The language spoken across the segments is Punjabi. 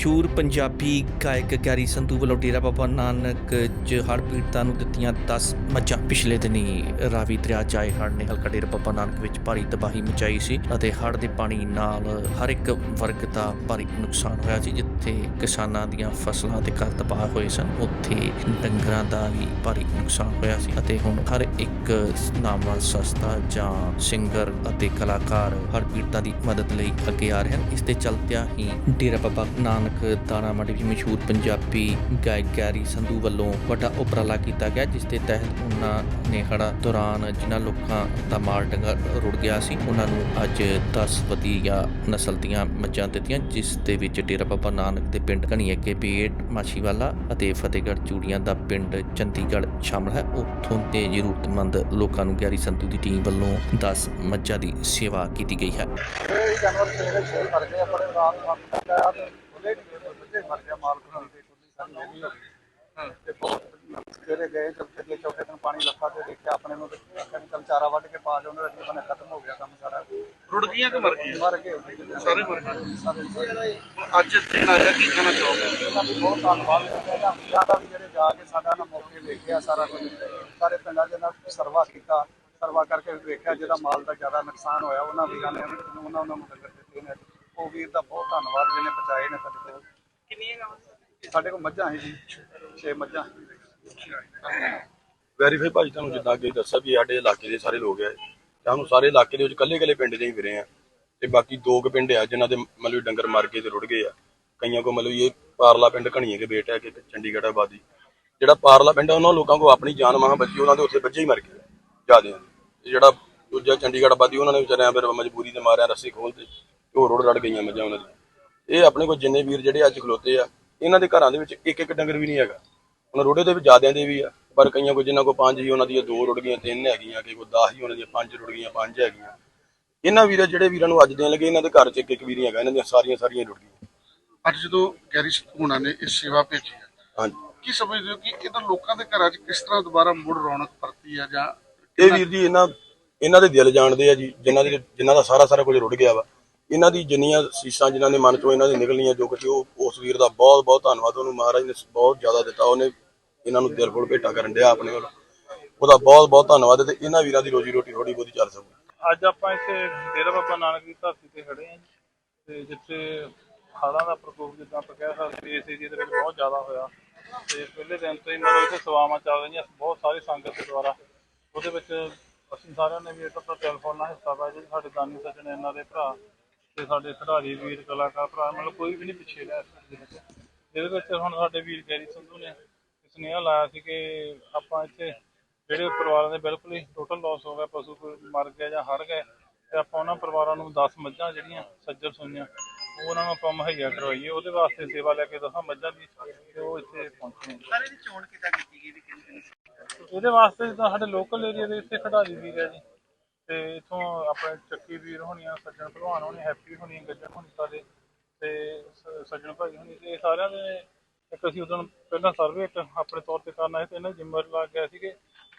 ਮਸ਼ਹੂਰ ਪੰਜਾਬੀ ਗਾਇਕ ਗੈਰੀ ਸੰਧੂ ਵੱਲੋਂ ਡੇਰਾ ਬਾਬਾ ਨਾਨਕ ਚ ਹੜ੍ਹ ਪੀੜਤਾਂ ਨੂੰ ਦਿੱਤੀਆਂ 10 ਮੱਝਾਂ। ਪਿਛਲੇ ਦਿਨੀ ਰਾਵੀ ਦਰਿਆ 'ਚ ਆਏ ਹੜ੍ਹ ਨੇ ਹਲਕਾ ਡੇਰਾ ਬਾਬਾ ਨਾਨਕ ਵਿੱਚ ਭਾਰੀ ਤਬਾਹੀ ਮਚਾਈ ਸੀ ਅਤੇ ਹੜ੍ਹ ਦੇ ਪਾਣੀ ਨਾਲ ਹਰ ਇੱਕ ਵਰਗ ਦਾ ਭਾਰੀ ਨੁਕਸਾਨ ਹੋਇਆ ਸੀ, ਜਿੱਥੇ ਕਿਸਾਨਾਂ ਦੀਆਂ ਫਸਲਾਂ ਤੇ ਘਰ ਤਬਾਹ ਹੋਏ ਸਨ। ਉੱਥੇ ਡੰਗਰਾਂ ਦਾ ਵੀ ਭਾਰੀ ਨੁਕਸਾਨ ਹੋਇਆ ਸੀ ਅਤੇ ਹੁਣ ਹਰ ਇੱਕ ਨਾਮਾ ਸਸਤਾ ਜਾਂ ਸਿੰਗਰ ਅਤੇ ਕਲਾਕਾਰ ਹਰ ਪੀੜਤਾਂ ਦੀ ਮਦਦ ਲਈ ਅੱਗੇ ਆ ਰਹੇ ਹਨ। ਇਸ ਦੇ ਚਲਦਿਆਂ ਹੀ ਡੇਰਾ ਬਾਬਾ ਨਾਨਕ ਤਾਰਾ ਮੰਡੀ ਵਿੱਚ ਮਸ਼ਹੂਰ ਪੰਜਾਬੀ ਗਾਇਕ ਗੈਰੀ ਸੰਧੂ ਵੱਲੋਂ ਵੱਡਾ ਉਪਰਾਲਾ ਕੀਤਾ ਗਿਆ, ਜਿਸ ਦੇ ਤਹਿਤ ਉਹਨਾਂ ਨੇ ਹੜ੍ਹਾਂ ਦੌਰਾਨ ਜਿਨ੍ਹਾਂ ਲੋਕਾਂ ਦਾ ਮਾਲ ਡੰਗਰ ਰੁੜ ਗਿਆ ਸੀ, ਉਹਨਾਂ ਨੂੰ ਅੱਜ 10 ਵਧੀਆ ਨਸਲ ਦੀਆਂ ਮੱਝਾਂ ਦਿੱਤੀਆਂ, ਜਿਸ ਦੇ ਵਿੱਚ ਡੇਰਾ ਬਾਬਾ ਨਾਨਕ ਦੇ ਪਿੰਡ ਘਣੀਏ ਪੇਟ, ਮਾਛੀਵਾਲਾ ਅਤੇ ਫਤਿਹਗੜ੍ਹ ਚੂੜੀਆਂ ਦਾ ਪਿੰਡ ਚੰਡੀਗੜ੍ਹ ਸ਼ਾਮਲ ਹੈ। ਉੱਥੋਂ ਦੇ ਜ਼ਰੂਰਤਮੰਦ ਲੋਕਾਂ ਨੂੰ ਗੈਰੀ ਸੰਧੂ ਦੀ ਟੀਮ ਵੱਲੋਂ 10 ਮੱਝਾਂ ਦੀ ਸੇਵਾ ਕੀਤੀ ਗਈ ਹੈ। ਇਹ ਜਾਨਵਰ ਸਵੇਰੇ ਛੇ ਮਰ ਆਪਣੇ ਰਾਤ ਨੂੰ ਮਰ ਮਰ ਗਿਆ ਮਾਲ ਖਾਣ ਦੇ ਕੁੱਲੀ ਸਾਰੀ ਵੇਲੀ ਹੋ ਗਈ ਤੇ ਬਹੁਤ ਸਵੇਰੇ ਗਏ ਜਦ ਚੱਲੇ ਚੌਥੇ ਦਿਨ ਪਾਣੀ ਲੱਥਾ ਤੇ ਦੇਖਿਆ ਆਪਣੇ ਨੂੰ ਤੇ ਚਾਰਾ ਵੱਢ ਕੇ ਪਾ ਜਾਉਂਦੇ ਅੱਗੇ ਬਨੇ ਖਤਮ ਹੋ ਗਿਆ ਕੰਮ ਸਾਰਾ ਰੁੜ ਗਈਆਂ ਕਿ ਮਰ ਗਈਆਂ? ਮਰ ਗਏ ਸਾਰੇ ਮਰ ਗਏ। ਅੱਜ ਇੱਥੇ ਆਇਆ ਕੀ ਕਹਿਣਾ ਚਾਹੋਗੇ? ਬਹੁਤ ਧੰਨਵਾਦ ਜ਼ਿਆਦਾ ਵੀ ਜਿਹੜੇ ਜਾ ਕੇ ਸਾਡਾ ਨਾ ਮੌਕੇ ਵੇਖਿਆ ਸਾਰਾ ਕੁਝ ਸਾਰੇ ਪਿੰਡਾਂ ਦੇ ਨਾਲ ਸਰਵਾ ਕੀਤਾ, ਸਰਵਾ ਕਰਕੇ ਵੇਖਿਆ ਜਿਹੜਾ ਮਾਲ ਦਾ ਜ਼ਿਆਦਾ ਨੁਕਸਾਨ ਹੋਇਆ, ਉਹਨਾਂ ਵੀਰਾਂ ਨੇ ਉਹਨਾਂ ਨੂੰ ਡੰਗਰ ਦਿੱਤੇ ਨੇ। ਉਹ ਵੀਰ ਦਾ ਬਹੁਤ ਧੰਨਵਾਦ ਜਿਹਨੇ ਬਚਾਏ ਨੇ ਸਾਡੇ ਕੋਲ। ਕਿੰਨੀਆਂ ਸਾਡੇ ਕੋਲ ਮੱਝਾਂ ਸੀ ਜੀ 6 ਮੱਝਾਂ। ਵੈਰੀਫਾਈ ਭਾਜੀ ਤੁਹਾਨੂੰ ਜਿੱਦਾਂ ਅੱਗੇ ਦੱਸਿਆ ਵੀ ਸਾਡੇ ਇਲਾਕੇ ਦੇ ਸਾਰੇ ਲੋਕ ਆ। ਸਾਨੂੰ ਸਾਰੇ ਇਲਾਕੇ ਦੇ ਵਿੱਚ ਕੱਲੇ ਕੱਲੇ ਪਿੰਡ ਦੇ ਹੀ ਫਿਰੇ ਆ। ਤੇ ਬਾਕੀ ਦੋ ਕੁ ਪਿੰਡ ਆ ਜਿਨ੍ਹਾਂ ਦੇ ਮਤਲਬ ਡੰਗਰ ਮਰ ਗਏ ਤੇ ਰੁੜ ਗਏ ਆ। ਕਈਆਂ ਕੋ ਮਤਲਬ ਇਹ ਪਾਰਲਾ ਪਿੰਡ ਘਣੀਏ ਕੇ ਬੇਟਾ ਹੈ ਕਿ ਚੰਡੀਗੜ੍ਹ ਆਬਾਦੀ। ਜਿਹੜਾ ਪਾਰਲਾ ਪਿੰਡ ਆ ਉਹਨਾਂ ਲੋਕਾਂ ਕੋ ਆਪਣੀ ਜਾਨ ਮਾਂ ਬੱਚੀ ਉਹਨਾਂ ਦੇ ਉੱਥੇ ਬੱਚੇ ਹੀ ਮਰ ਗਏ ਜਿਆਦੇ। ਜਿਹੜਾ ਦੂਜਾ ਚੰਡੀਗੜ੍ਹ ਆਬਾਦੀ ਉਹਨਾਂ ਨੇ ਵਿਚਾਰਿਆਂ ਫਿਰ ਮਜਬੂਰੀ ਦੇ ਮਾਰਿਆ ਰੱਸੀ ਖੋਲ ਤੇ ਉਹ ਰੋੜ ਰੜ ਗਈਆਂ ਮੱਝਾਂ ਉਹਨਾਂ ਦੀਆਂ। ਇਹ ਆਪਣੇ ਕੋਲ ਜਿੰਨੇ ਵੀਰ ਜਿਹੜੇ ਅੱਜ ਖਲੋਤੇ ਆ ਇਹਨਾਂ ਦੇ ਘਰਾਂ ਦੇ ਵਿੱਚ ਇੱਕ ਇੱਕ ਡੰਗਰ ਵੀ ਨਹੀਂ ਹੈਗਾ। ਹੁਣ ਰੋੜੇ ਦੇ ਵਿੱਚ ਜ਼ਿਆਦਿਆਂ ਦੇ ਵੀ ਆ ਪਰ ਕਈਆਂ ਕੋ ਜਿਨ੍ਹਾਂ ਕੋ ਪੰਜ ਹੀ ਉਹਨਾਂ ਦੀਆਂ ਦੋ ਰੁੜ ਗਈਆਂ ਤਿੰਨ ਹੈਗੀਆਂ ਕਿ ਕੋ 10 ਹੀ ਉਹਨਾਂ ਦੀਆਂ ਪੰਜ ਰੁੜ ਗਈਆਂ ਪੰਜ ਹੈਗੀਆਂ। ਇਹਨਾਂ ਵੀਰਾਂ ਜਿਹੜੇ ਵੀਰਾਂ ਨੂੰ ਅੱਜ ਦੇਣ ਲੱਗੇ ਇਹਨਾਂ ਦੇ ਘਰ 'ਚ ਇੱਕ ਇੱਕ ਵੀਰ ਹੈਗਾ ਇਹਨਾਂ ਦੀਆਂ ਸਾਰੀਆਂ ਸਾਰੀਆਂ ਰੁੜ ਗਈਆਂ। ਅੱਜ ਜਦੋਂ ਗੈਰੀ ਹੁਣਾਂ ਨੇ ਇਹ ਸੇਵਾ ਭੇਜੀ ਹੈ ਹਾਂਜੀ। ਕੀ ਸਮਝਦੇ ਹੋ ਕਿ ਇਹਨਾਂ ਲੋਕਾਂ ਦੇ ਘਰਾਂ 'ਚ ਕਿਸ ਤਰ੍ਹਾਂ ਦੁਬਾਰਾ ਮੁੜ ਰੌਣਕ ਪਰਤੀ ਆ ਜਾਂ ਇਹ ਵੀਰ ਜੀ ਇਹਨਾਂ ਇਹਨਾਂ ਦੇ ਦਿਲ ਜਾਣਦੇ ਆ ਜੀ ਜਿਨ੍ਹਾਂ ਦੇ ਜਿਨ੍ਹਾਂ ਦਾ ਸਾਰਾ ਸਾਰਾ ਕੁਝ ਰੁੜ ਗਿਆ ਵਾ। ਇਹਨਾਂ ਦੀ ਜਿੰਨੀਆਂ ਸੀਸਾਂ ਜਿਨ੍ਹਾਂ ਦੇ ਮਨ ਚੋਂ ਇਹਨਾਂ ਦੀ ਨਿਕਲੀਆਂ ਜੋ ਕਿ ਉਹ ਉਸ ਵੀਰ ਦਾ ਬਹੁਤ ਬਹੁਤ ਧੰਨਵਾਦ ਉਹਨੂੰ ਮਹਾਰਾਜ ਨੇ ਬਹੁਤ ਜ਼ਿਆਦਾ ਦਿੱਤਾ, ਉਹਨੇ ਇਹਨਾਂ ਨੂੰ ਦਿਲ ਫੁੱਲ ਭੇਟਾ ਕਰਨ ਡਿਆ ਆਪਣੇ ਵੱਲ। ਉਹਦਾ ਬਹੁਤ ਬਹੁਤ ਧੰਨਵਾਦ ਤੇ ਇਹਨਾਂ ਵੀਰਾਂ ਦੀ ਰੋਜੀ ਰੋਟੀ ਥੋੜੀ ਬਹੁਤੀ ਚੱਲ ਸਕੂ। ਅੱਜ ਆਪਾਂ ਇੱਥੇ ਡੇਰਾ ਬਾਬਾ ਨਾਨਕ ਦੀ ਧਰਤੀ ਤੇ ਖੜੇ ਹਾਂ ਤੇ ਜਿੱਥੇ ਹੜ੍ਹਾਂ ਦਾ ਪ੍ਰਕੋਪ ਜਿੱਦਾਂ ਆਪਾਂ ਕਹਿ ਸਕਦੇ ਇਸ ਏਰੀਏ ਦੇ ਵਿੱਚ ਬਹੁਤ ਜ਼ਿਆਦਾ ਹੋਇਆ। ਤੇ ਪਹਿਲੇ ਦਿਨ ਤੋਂ ਹੀ ਮਤਲਬ ਇੱਥੇ ਸੇਵਾਵਾਂ ਚੱਲ ਰਹੀਆਂ, ਬਹੁਤ ਸਾਰੀ ਸੰਗਤ ਦੇ ਦੁਆਰਾ। ਉਹਦੇ ਵਿੱਚ ਅਸੀਂ ਸਾਰਿਆਂ ਨੇ ਵੀ ਇੱਕ ਆਪਣਾ ਟੈਲੀਫੋਨ ਨਾਲ ਹਿੱਸਾ ਪਾਇਆ ਜੀ, ਸਾਡੇ ਦਾਨੀ ਸੱਜਣ ਇਹਨਾਂ ਦੇ ਭਰਾ ਤੇ ਸਾਡੇ ਖਿਡਾਰੀ ਵੀਰ ਕਲਾਕਾਰ ਭਰਾ ਮਤਲਬ ਕੋਈ ਵੀ ਨਹੀਂ ਪਿੱਛੇ ਰਿਹਾ ਇਸ ਦੇ ਵਿੱਚ ਜਿਹਦੇ ਵਿੱਚ ਹੁਣ ਸਾਡੇ ਵੀਰ ਗੈਰੀ ਸੰਧੂ ਨੇ ਸੁਨੇਹਾ ਲਾਇਆ ਸੀ ਕਿ ਆਪਾਂ ਇੱਥੇ ਜਿਹੜੇ ਪਰਿਵਾਰਾਂ ਦੇ ਬਿਲਕੁਲ ਹੀ ਟੋਟਲ ਲਾਸ ਹੋ ਗਿਆ ਪਸ਼ੂ ਮਰ ਗਿਆ ਜਾਂ ਹੜ ਗਏ ਤੇ ਆਪਾਂ ਉਹਨਾਂ ਪਰਿਵਾਰਾਂ ਨੂੰ 10 ਮੱਝਾਂ ਜਿਹੜੀਆਂ ਸੱਜਰ ਸੂਈਆਂ ਉਹ ਉਹਨਾਂ ਨੂੰ ਆਪਾਂ ਮੁਹੱਈਆ ਕਰਵਾਈਏ ਉਹਦੇ ਵਾਸਤੇ ਸੇਵਾ ਲੈ ਕੇ 10 ਮੱਝਾਂ ਦੀ ਤੇ ਉਹ ਇੱਥੇ ਪਹੁੰਚੇ ਸਾਰੇ ਦੀ ਚੋਣ ਕਿੱਦਾਂ ਕੀਤੀ ਗਈ ਵੀ ਕਿੰਨੇ ਇਹਦੇ ਵਾਸਤੇ ਜਿੱਦਾਂ ਸਾਡੇ ਲੋਕਲ ਏਰੀਆ ਦੇ ਇੱਥੇ ਖਿਡਾਰੀ ਵੀਰ ਹੈ ਜੀ ਤੇ ਇਥੋਂ ਆਪਣੇ ਚੱਕੀ ਵੀਰ ਹੋਣੀਆਂ ਸੱਜਣ ਭਲਵਾਨ ਹੋਣੀ ਹੈਪੀ ਹੋਣੀ ਗੱਜਣ ਹੋਣੀ ਸਾਰੇ ਤੇ ਸੱਜਣ ਭਾਈ ਹੋਣੀ ਤੇ ਸਾਰਿਆਂ ਦੇ ਇੱਕ ਅਸੀਂ ਉਦੋਂ ਪਹਿਲਾਂ ਸਰਵੇ ਇੱਕ ਆਪਣੇ ਤੌਰ ਤੇ ਕਰਨਾ ਸੀ ਤੇ ਇਹਨਾਂ ਜ਼ਿੰਮੇਵਾਰੀ ਲਾ ਗਿਆ ਸੀ ਕਿ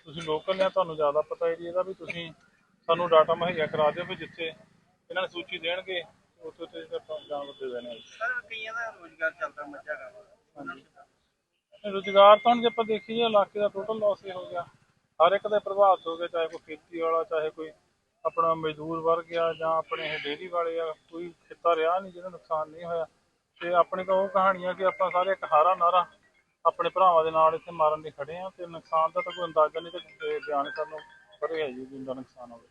ਤੁਸੀਂ ਲੋਕਲ ਨੇ ਤੁਹਾਨੂੰ ਜ਼ਿਆਦਾ ਪਤਾ ਏਰੀਆ ਦਾ ਵੀ ਤੁਸੀਂ ਸਾਨੂੰ ਡਾਟਾ ਮੁਹੱਈਆ ਕਰਾ ਦਿਓ ਵੀ ਜਿੱਥੇ ਇਹਨਾਂ ਨੇ ਸੂਚੀ ਦੇਣਗੇ ਉੱਥੇ ਤੇ ਆਪਾਂ ਜਾਨਵਰ ਦੇ ਦੇਣੇ ਆ। ਸਰ ਕਈਆਂ ਦਾ ਰੋਜ਼ਗਾਰ ਚੱਲਦਾ ਮੱਝਾਂ ਗਾਵਾਂ ਰੁਜ਼ਗਾਰ ਤਾਂ ਜੇ ਆਪਾਂ ਦੇਖੀਏ ਇਲਾਕੇ ਦਾ ਟੋਟਲ ਲਾਸ ਹੀ ਹੋ ਗਿਆ। ਹਰ ਇੱਕ ਦੇ ਪ੍ਰਭਾਵਿਤ ਹੋ ਗਿਆ ਚਾਹੇ ਕੋਈ ਖੇਤੀ ਵਾਲਾ, ਚਾਹੇ ਕੋਈ ਆਪਣਾ ਮਜ਼ਦੂਰ ਵਰਗ ਆ ਜਾਂ ਆਪਣੇ ਇਹ ਡੇਅਰੀ ਵਾਲੇ ਆ, ਕੋਈ ਖੇਤਾ ਰਿਹਾ ਨਹੀਂ ਜਿਹਦਾ ਨੁਕਸਾਨ ਨਹੀਂ ਹੋਇਆ। ਤੇ ਆਪਣੀ ਤਾਂ ਉਹ ਕਹਾਣੀਆਂ ਕਿ ਆਪਾਂ ਸਾਰੇ ਇੱਕ ਹਾਰਾ ਨਾਰਾ ਆਪਣੇ ਭਰਾਵਾਂ ਦੇ ਨਾਲ ਇੱਥੇ ਮਾਰਨ ਲਈ ਖੜੇ ਆ ਤੇ ਨੁਕਸਾਨ ਦਾ ਤਾਂ ਕੋਈ ਅੰਦਾਜ਼ਾ ਨਹੀਂ ਤੇ ਬਿਆਨ ਕਰਨ ਨੂੰ ਪਰੇ ਹੈ ਜੀ ਜਿੰਦਾ ਨੁਕਸਾਨ ਹੋਵੇ।